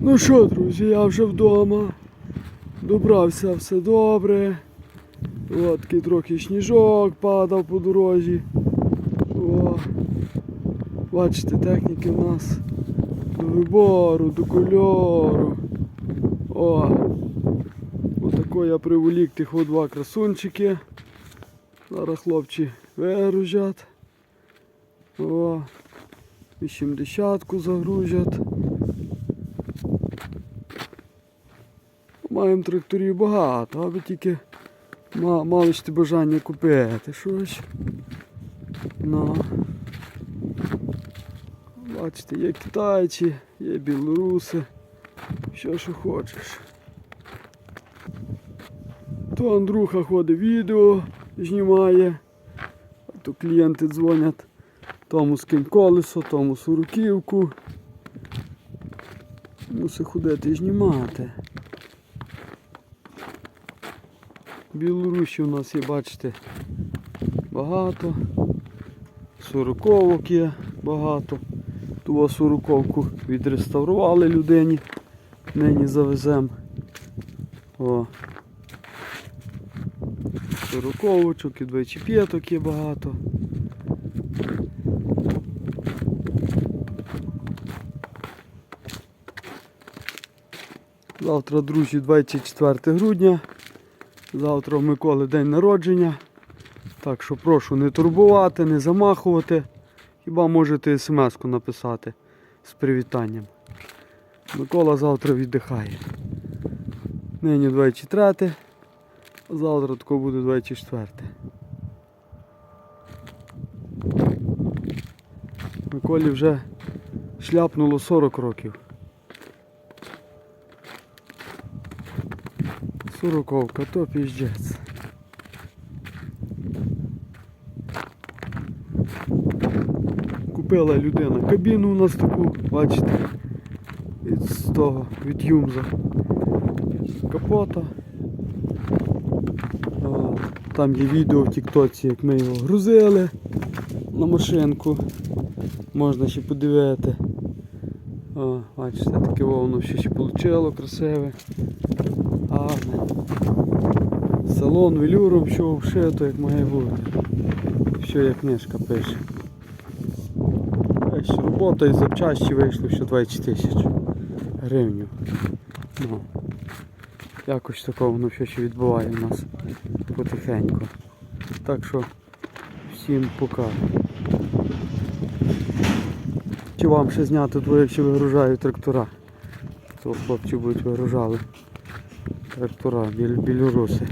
Ну що, друзі, я вже вдома. Добрався все добре. От такий трохи сніжок падав по дорозі. О. Бачите, техніки в нас до вибору, до кольору. О! Отако я приволік тих два красунчики. Зараз хлопці вигружать. О, 80-ку загружать. Маємо тракторів багато, аби тільки мали ж ти бажання купити щось. Ну. Бачите, є китайці, є білоруси, що що хочеш. То Андрюха ходить відео, знімає, а то клієнти дзвонять, тому скинь колесо, тому сороківку. Мусить ходити і знімати. Білорусі у нас є, бачите, багато. Сороковок є багато. Ту сороковку відреставрували людині. Нині завеземо. О. Сороковочок і 25 є багато. Завтра, друзі, 24 грудня. Завтра в Миколи день народження. Так що прошу не турбувати, не замахувати. Хіба можете смс-ку написати з привітанням. Микола завтра віддихає. Нині 23, а завтра тако буде 24. Миколі вже шляпнуло 40 років. Сороковка, то піздець. Купила людина кабіну у нас таку, бачите, від того, від Юмза. Капота. Там є відео в Тіктоці, як ми його грузили на машинку. Можна ще подивити. О, бачите, таке воно ще ще вийшло, красиве. Гарне. Салон велюром, що вшито, як має бути. Що як книжка пише. Робота і запчасті вийшло ще 20 тисяч гривень. Ну, якось такого воно все ще відбуває у нас потихеньку. Так що всім пока. Чи вам ще зняти двоє, як вигружають трактора? То хлопці будуть вигружали трактора біль, білоруси.